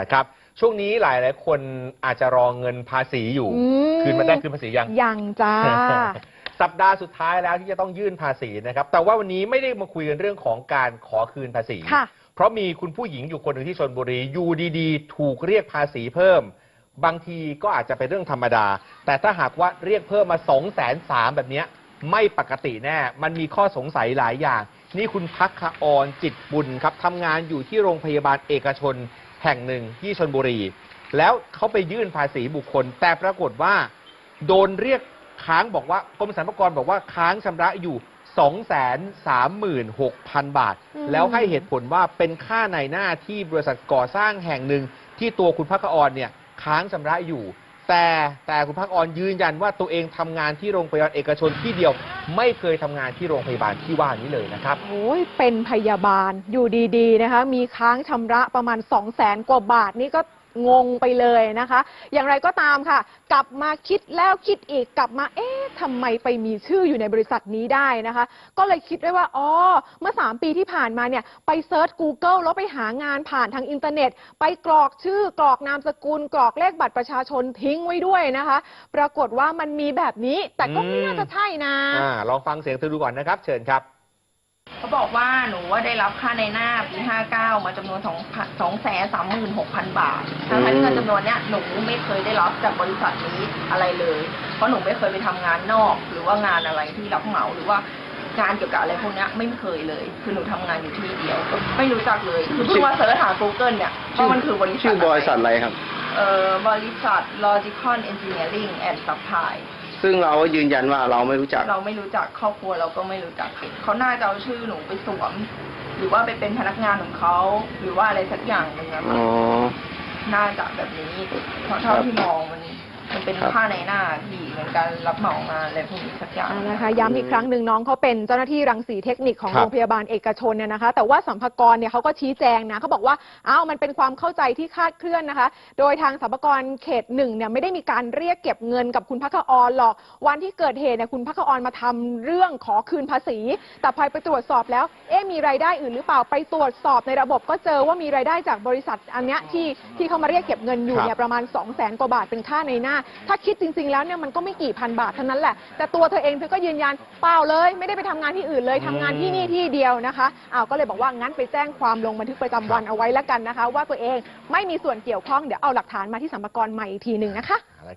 นะครับช่วงนี้หลายหลายๆคนอาจจะรอเงินภาษีอยู่อืมคืนมาได้คืนภาษียัง ยังจ้า สัปดาห์สุดท้ายแล้วที่จะต้องยื่นภาษีนะครับ แต่ว่าวันนี้ไม่ได้มาคุยกันเรื่องของการขอคืนภาษีค่ะเพราะมีคุณผู้หญิงอยู่คนหนึ่งที่ชนบุรีอยู่ดีๆ ถูกเรียกภาษีเพิ่ม บางทีก็อาจจะเป็นเรื่องธรรมดา แต่ถ้าหากว่าเรียกเพิ่มมา2องแสนสามแบบเนี้ยไม่ปกติแน่ มันมีข้อสงสัยหลายอย่าง นี่คุณพักคออนจิตบุญครับทำงานอยู่ที่โรงพยาบาลเอกชน แห่งหนึ่งที่ชนบุรี แล้วเขาไปยื่นภาษีบุคคล แต่ปรากฏว่าโดนเรียกค้างบอกว่ากรมสรรพากรบอกว่าค้างชำระอยู่ 236,000 บาท อืม แล้วให้เหตุผลว่าเป็นค่าในหน้าที่บริษัทก่อสร้างแห่งหนึ่ง ที่ตัวคุณพักออนเนี่ยค้างชำระอยู่ แต่แต่คุณพักออนยืนยันว่าตัวเองทำงานที่โรงพยาบาลเอกชนที่เดียว ไม่เคยทำงานที่โรงพยาบาลที่ว่านี้เลยนะครับ โอ้ยเป็นพยาบาลอยู่ดีๆนะคะ มีค้างชำระประมาณ 2 0 0แสนกว่าบาทนี่ก็งงไปเลยนะคะ อย่างไรก็ตามค่ะ กลับมาคิดแล้วคิดอีกกลับมาเอ๊ะ ทำไมไปมีชื่ออยู่ในบริษัทนี้ได้นะคะ ก็เลยคิดได้ว่าอ๋อเมื่อ 3 ปีที่ผ่านมาเนี่ยไปเซิร์ช Google แล้วไปหางานผ่านทางอินเทอร์เน็ต ไปกรอกชื่อกรอกนามสกุล กรอกเลขบัตรประชาชนทิ้งไว้ด้วยนะคะ ปรากฏว่ามันมีแบบนี้แต่ก็ไม่น่าจะใช่นะ อ่าลองฟังเสียงเธอดูก่อนนะครับ เชิญครับ เขาบอกว่าหนูว่าได้รับค่าในหน้าปี59มาจำนวน2 2แสน36,000บาททั้งๆที่เงินจำนวนเนี้ยหนูไม่เคยได้รับจากบริษัทนี้อะไรเลย เพราะหนูไม่เคยไปทำงานนอก หรือว่างานอะไรที่รับเหมาหรือว่างานเกี่ยวกับอะไรพวกเนี้ยไม่เคยเลย คือหนูทำงานอยู่ที่เดียว ไม่รู้จักเลยคือเพิ่งมาเสิร์ชหา Google เนี่ยว่ามันคือบริษัทชื่อบริษัทอะอะไรครับ เอ่อบริษัท Logical Engineering and Supply ซึ่งเราก็ยืนยันว่าเราไม่รู้จัก เราไม่รู้จักครอบครัวเราก็ไม่รู้จักเขาน่าจะเอาชื่อหนูไปสวม หรือว่าไปเป็นพนักงานของเขาหรือว่าอะไรสักอย่างหนึ่งอะอ๋ค่ะอน่าจะแบบนี้เพราะเท่าครับที่มองมัน มันเป็นครับค่าในหน้าที่เหมือนการรับเหมางานอะไรพวกนี้สักอย่าง อ่านะคะย้ำอีกครั้งหนึ่งน้องเขาเป็นเจ้าหน้าที่รังสีเทคนิคของครับ โรงพยาบาลเอกชนเนี่ยนะคะ แต่ว่าสัมภากรเนี่ยเขาก็ชี้แจงนะเขาบอกว่าอ้าวมันเป็นความเข้าใจที่คลาดเคลื่อนนะคะ โดยทางสัมภากรเขตหนึ่งเนี่ยไม่ได้มีการเรียกเก็บเงินกับคุณพักออนหรอกวันที่เกิดเหตุเนี่ยคุณพักออนมาทำเรื่องขอคืนภาษี แต่พอไปตรวจสอบแล้ว เอ๊ะมีรายได้อื่นหรือเปล่าไปตรวจสอบในระบบก็เจอว่ามีรายได้จากบริษัทอันเนี้ยที่ที่เขามาเรียกเก็บเงินอยู่เนี่ยประมาณ 2 0 0แสนกว่าบาทเป็นค่าในหน้าถ้าคิดจริง ๆ แล้วเนี่ยมันก็ไม่กี่พันบาทเท่านั้นแหละ แต่ตัวเธอเองเธอก็ยืนยันเปล่าเลย ไม่ได้ไปทำงานที่อื่นเลยทำงานที่นี่ที่เดียวนะคะอ้าวก็เลยบอกว่างั้นไปแจ้งความลงบันทึกประจำวันเอาไว้แล้วกันนะคะ ว่าตัวเองไม่มีส่วนเกี่ยวข้องเดี๋ยวเอาหลักฐานมาที่สัมภากรใหม่อีกทีหนึ่งนะคะ